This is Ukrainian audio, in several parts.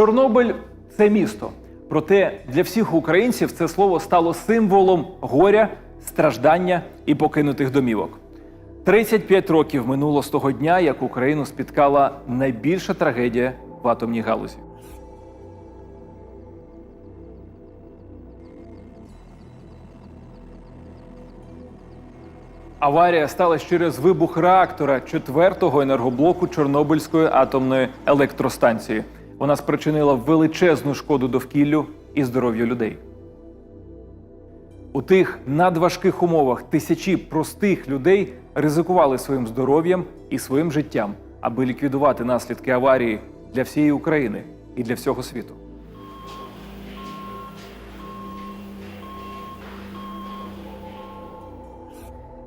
Чорнобиль це місто. Проте для всіх українців це слово стало символом горя, страждання і покинутих домівок. 35 років минуло з того дня, як Україну спіткала найбільша трагедія в атомній галузі. Аварія сталася через вибух реактора четвертого енергоблоку Чорнобильської атомної електростанції. Вона спричинила величезну шкоду довкіллю і здоров'ю людей. У тих надважких умовах тисячі простих людей ризикували своїм здоров'ям і своїм життям, аби ліквідувати наслідки аварії для всієї України і для всього світу.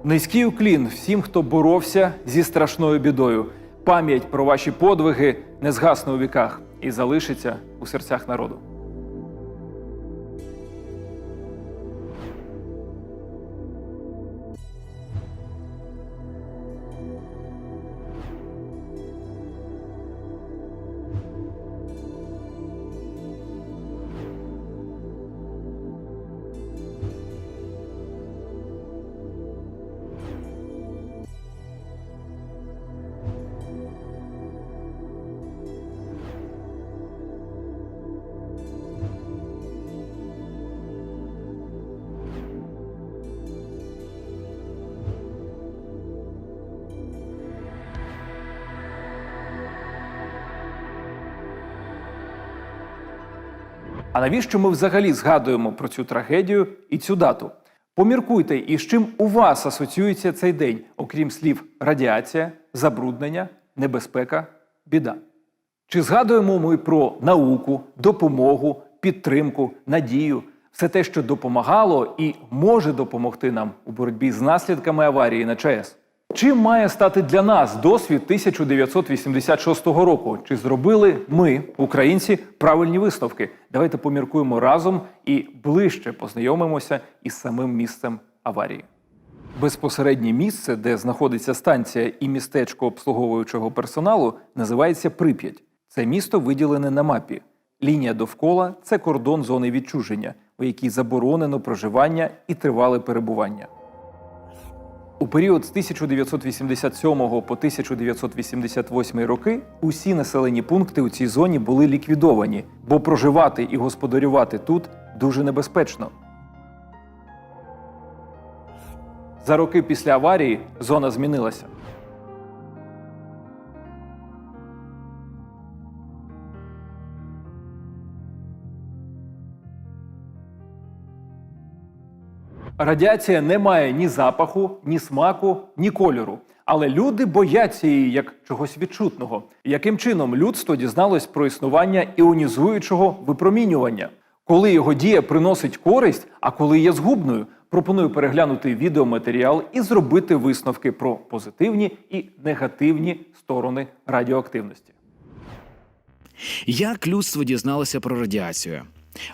Низький уклін всім, хто боровся зі страшною бідою. Пам'ять про ваші подвиги не згасне у віках і залишиться у серцях народу. А навіщо ми взагалі згадуємо про цю трагедію і цю дату? Поміркуйте, і з чим у вас асоціюється цей день, окрім слів радіація, забруднення, небезпека, біда. Чи згадуємо ми про науку, допомогу, підтримку, надію, все те, що допомагало і може допомогти нам у боротьбі з наслідками аварії на ЧАЕС? Чим має стати для нас досвід 1986 року? Чи зробили ми, українці, правильні висновки? Давайте поміркуємо разом і ближче познайомимося із самим місцем аварії. Безпосереднє місце, де знаходиться станція і містечко обслуговуючого персоналу, називається Прип'ять. Це місто виділене на мапі. Лінія довкола це кордон зони відчуження, у якій заборонено проживання і тривале перебування. У період з 1987 по 1988 роки усі населені пункти у цій зоні були ліквідовані, бо проживати і господарювати тут дуже небезпечно. За роки після аварії зона змінилася. Радіація не має ні запаху, ні смаку, ні кольору. Але люди бояться її як чогось відчутного. Яким чином людство дізналось про існування іонізуючого випромінювання? Коли його дія приносить користь, а коли є згубною, пропоную переглянути відеоматеріал і зробити висновки про позитивні і негативні сторони радіоактивності. Як людство дізналося про радіацію?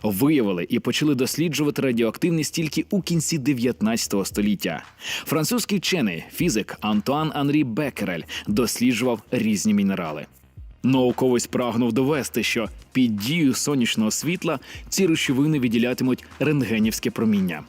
Виявили і почали досліджувати радіоактивність тільки у кінці 19 століття. Французький вчений фізик Антуан Анрі Беккерель досліджував різні мінерали. Науковець прагнув довести, що під дією сонячного світла ці речовини виділятимуть рентгенівське проміння.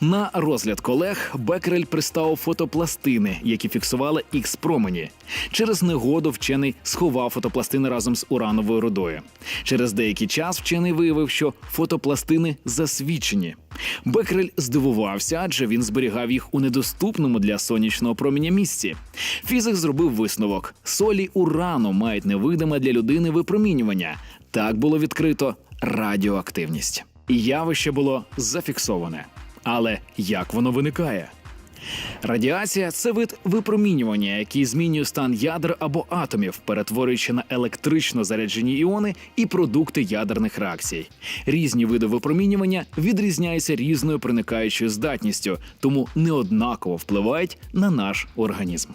На розгляд колег Беккерель приставив фотопластини, які фіксували ікс промені. Через негоду вчений сховав фотопластини разом з урановою рудою. Через деякий час вчений виявив, що фотопластини засвічені. Беккерель здивувався, адже він зберігав їх у недоступному для сонячного проміння місці. Фізик зробив висновок: солі урану мають невидиме для людини випромінювання. Так було відкрито радіоактивність. І явище було зафіксоване. Але як воно виникає? Радіація це вид випромінювання, який змінює стан ядер або атомів, перетворюючи на електрично заряджені іони і продукти ядерних реакцій. Різні види випромінювання відрізняються різною проникаючою здатністю, тому неоднаково впливають на наш організм.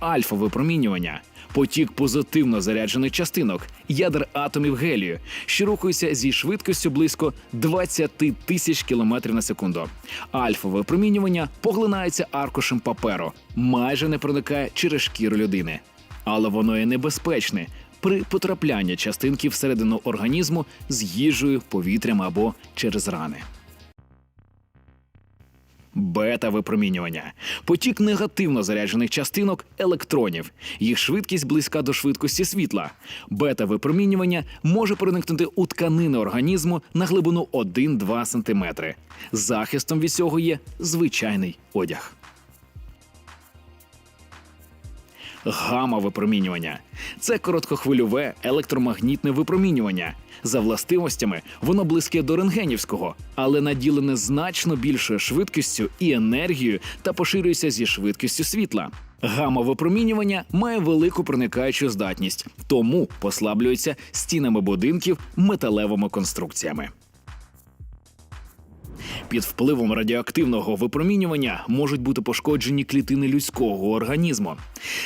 Альфа-випромінювання потік позитивно заряджених частинок, ядер атомів гелію, що рухаються зі швидкістю близько 20 тисяч кілометрів на секунду. Альфа-випромінювання поглинається аркушем паперу, майже не проникає через шкіру людини. Але воно є небезпечне, при потраплянні частинки всередину організму з їжею, повітрям або через рани. Бета-випромінювання потік негативно заряджених частинок електронів. Їх швидкість близька до швидкості світла. Бета-випромінювання може проникнути у тканини організму на глибину 1-2 см. Захистом від цього є звичайний одяг. Гамма-випромінювання це короткохвильове електромагнітне випромінювання. За властивостями воно близьке до рентгенівського, але наділене значно більшою швидкістю і енергією та поширюється зі швидкістю світла. Гамма-випромінювання має велику проникаючу здатність, тому послаблюється стінами будинків металевими конструкціями. Під впливом радіоактивного випромінювання можуть бути пошкоджені клітини людського організму.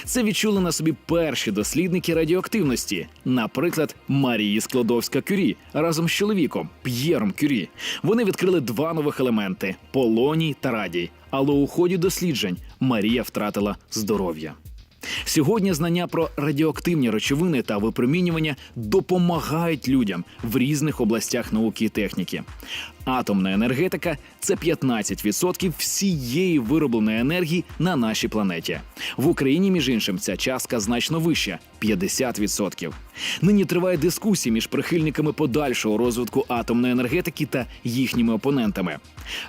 Це відчули на собі перші дослідники радіоактивності, наприклад, Марії Складовська Кюрі разом з чоловіком П'єром Кюрі. Вони відкрили два нових елементи полоній та радій. Але у ході досліджень Марія втратила здоров'я. Сьогодні знання про радіоактивні речовини та випромінювання допомагають людям в різних областях науки і техніки. Атомна енергетика це 15% всієї виробленої енергії на нашій планеті. В Україні, між іншим, ця частка значно вища 50%. Нині триває дискусія між прихильниками подальшого розвитку атомної енергетики та їхніми опонентами.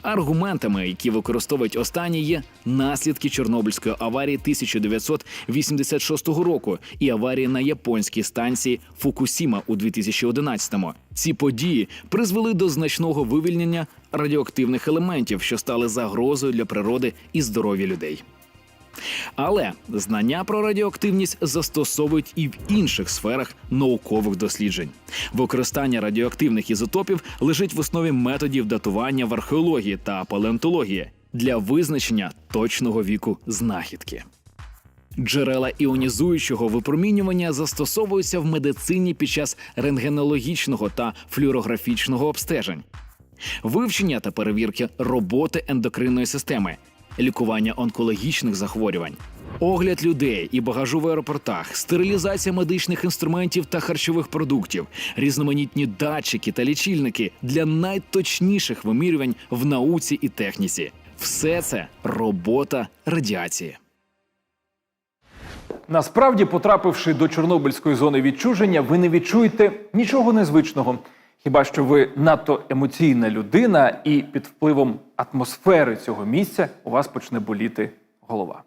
Аргументами, які використовують останні, є наслідки Чорнобильської аварії 1986 року і аварії на японській станції Фукусіма у 2011-му. Ці події призвели до значного вивільнення радіоактивних елементів, що стали загрозою для природи і здоров'я людей. Але знання про радіоактивність застосовують і в інших сферах наукових досліджень. Використання радіоактивних ізотопів лежить в основі методів датування в археології та палеонтології для визначення точного віку знахідки. Джерела іонізуючого випромінювання застосовуються в медицині під час рентгенологічного та флюорографічного обстежень, вивчення та перевірки роботи ендокринної системи, лікування онкологічних захворювань, огляд людей і багажу в аеропортах, стерилізація медичних інструментів та харчових продуктів, різноманітні датчики та лічильники для найточніших вимірювань в науці і техніці. Все це робота радіації. Насправді, потрапивши до Чорнобильської зони відчуження, ви не відчуєте нічого незвичного. Хіба що ви надто емоційна людина, і під впливом атмосфери цього місця у вас почне боліти голова.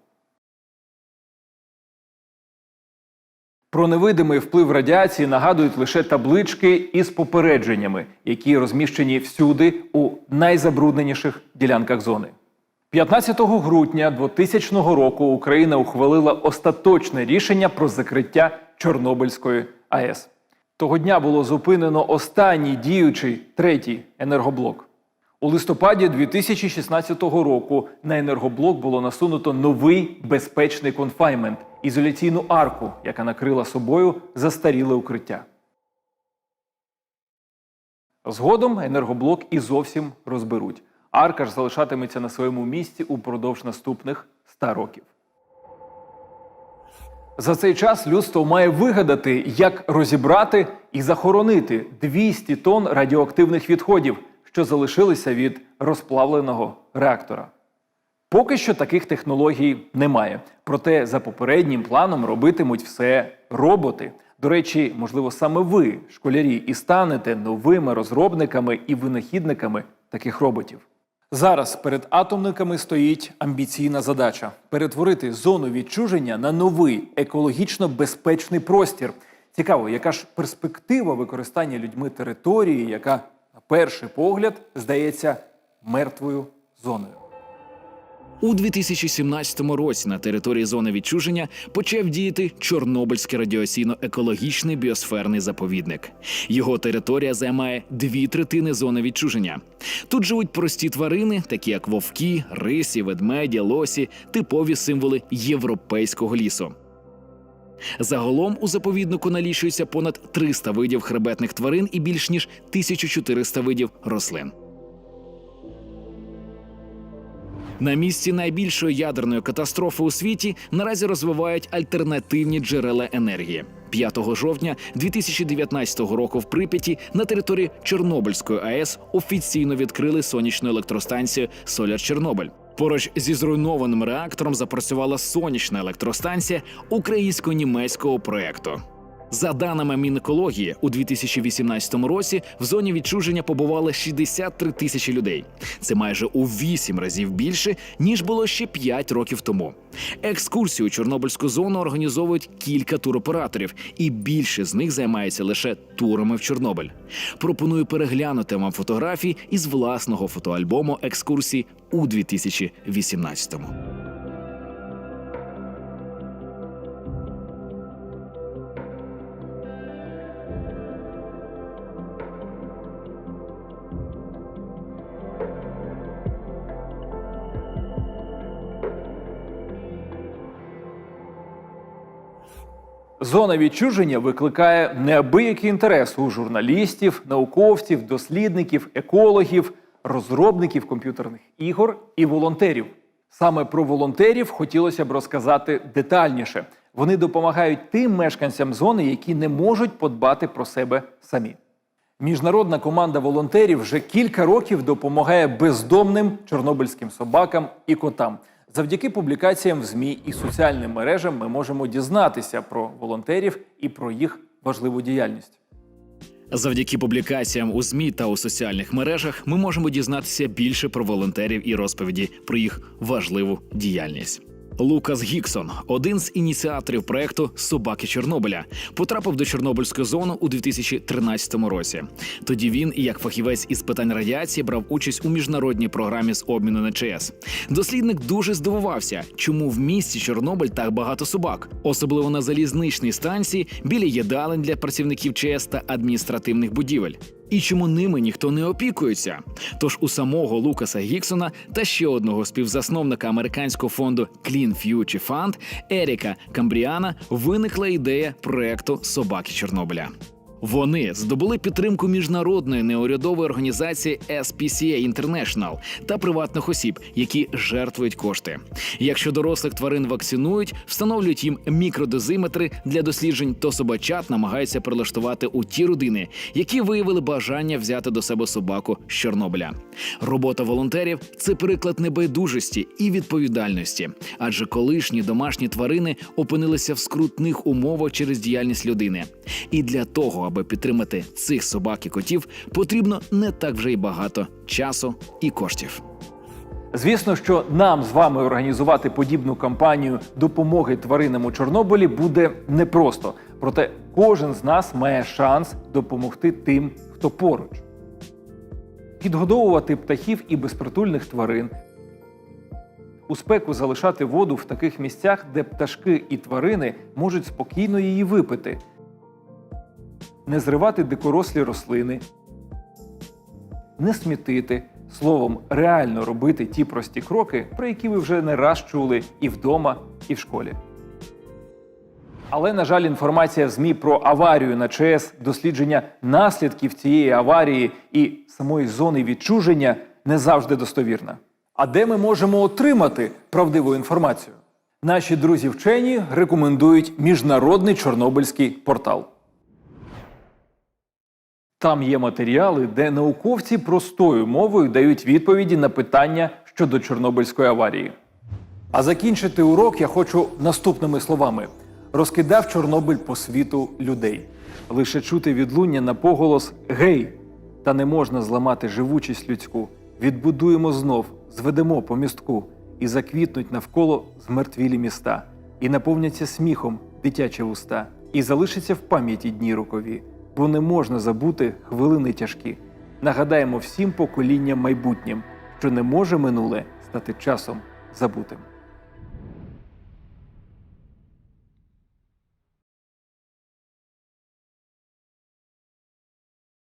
Про невидимий вплив радіації нагадують лише таблички із попередженнями, які розміщені всюди у найзабрудненіших ділянках зони. 15 грудня 2000 року Україна ухвалила остаточне рішення про закриття Чорнобильської АЕС. Того дня було зупинено останній діючий третій енергоблок. У листопаді 2016 року на енергоблок було насунуто новий безпечний конфаймент ізоляційну арку, яка накрила собою застаріле укриття. Згодом енергоблок і зовсім розберуть. Арка ж залишатиметься на своєму місці упродовж наступних 100 років. За цей час людство має вигадати, як розібрати і захоронити 200 тонн радіоактивних відходів, що залишилися від розплавленого реактора. Поки що таких технологій немає. Проте за попереднім планом робитимуть все роботи. До речі, можливо, саме ви, школярі, і станете новими розробниками і винахідниками таких роботів. Зараз перед атомниками стоїть амбіційна задача перетворити зону відчуження на новий екологічно безпечний простір. Цікаво, яка ж перспектива використання людьми території, яка на перший погляд здається мертвою зоною. У 2017 році на території зони відчуження почав діяти Чорнобильський радіаційно-екологічний біосферний заповідник. Його територія займає дві третини зони відчуження. Тут живуть прості тварини, такі як вовки, рисі, ведмеді, лосі, типові символи європейського лісу. Загалом у заповіднику налічується понад 300 видів хребетних тварин і більш ніж 1400 видів рослин. На місці найбільшої ядерної катастрофи у світі наразі розвивають альтернативні джерела енергії. 5 жовтня 2019 року в Прип'яті на території Чорнобильської АЕС офіційно відкрили сонячну електростанцію Соляр Чорнобиль. Поруч зі зруйнованим реактором запрацювала сонячна електростанція українсько-німецького проекту. За даними Мінекології, у 2018 році в зоні відчуження побували 63 тисячі людей. Це майже у 8 разів більше ніж було ще 5 років тому. Екскурсію Чорнобильську зону організовують кілька туроператорів, і більше з них займаються лише турами в Чорнобиль. Пропоную переглянути вам фотографії із власного фотоальбому екскурсій у 2018-му. Зона відчуження викликає неабиякий інтерес у журналістів, науковців, дослідників, екологів, розробників комп'ютерних ігор і волонтерів. Саме про волонтерів хотілося б розказати детальніше. Вони допомагають тим мешканцям зони, які не можуть подбати про себе самі. Міжнародна команда волонтерів вже кілька років допомагає бездомним чорнобильським собакам і котам. Завдяки публікаціям в ЗМІ і соціальним мережам ми можемо дізнатися про волонтерів і про їх важливу діяльність. Завдяки публікаціям у ЗМІ та у соціальних мережах ми можемо дізнатися більше про волонтерів і розповіді про їх важливу діяльність. Лукас Гіксон, один з ініціаторів проекту Собаки Чорнобиля, потрапив до Чорнобильської зони у 2013 році. Тоді він, як фахівець із питань радіації, брав участь у міжнародній програмі з обміну на ЧС. Дослідник дуже здивувався, чому в місті Чорнобиль так багато собак, особливо на залізничній станції біля їдалень для працівників ЧС та адміністративних будівель. І чому ними ніхто не опікується? Тож у самого Лукаса Гіксона та ще одного співзасновника американського фонду Clean Future Fund Еріка Камбріана виникла ідея проекту Собаки Чорнобиля. Вони здобули підтримку міжнародної неурядової організації SPCA International та приватних осіб, які жертвують кошти. Якщо дорослих тварин вакцинують, встановлюють їм мікродозиметри для досліджень, то собачат намагаються прилаштувати у ті родини, які виявили бажання взяти до себе собаку з Чорнобиля. Робота волонтерів це приклад небайдужості і відповідальності, адже колишні домашні тварини опинилися в скрутних умовах через діяльність людини. І для того, аби підтримати цих собак і котів, потрібно не так вже й багато часу і коштів. Звісно, що нам з вами організувати подібну кампанію допомоги тваринам у Чорнобилі буде непросто. Проте кожен з нас має шанс допомогти тим, хто поруч. Підгодовувати птахів і безпритульних тварин. У спеку залишати воду в таких місцях, де пташки і тварини можуть спокійно її випити. Не зривати дикорослі рослини, не смітити, словом, реально робити ті прості кроки, про які ви вже не раз чули і вдома, і в школі. Але, на жаль, інформація в ЗМІ про аварію на ЧАЕС, дослідження наслідків цієї аварії і самої зони відчуження не завжди достовірна. А де ми можемо отримати правдиву інформацію? Наші друзі вчені рекомендують міжнародний чорнобильський портал. Там є матеріали, де науковці простою мовою дають відповіді на питання щодо Чорнобильської аварії. А закінчити урок я хочу наступними словами: розкидав Чорнобиль по світу людей. Лише чути відлуння на поголос Гей! Та не можна зламати живучість людську. Відбудуємо знов, зведемо по містку, і заквітнуть навколо змертвілі міста, і наповняться сміхом дитячі вуста, і залишаться в пам'яті дні рокові, бо не можна забути хвилини тяжкі. Нагадаємо всім поколінням майбутнім, що не може минуле стати часом забутим.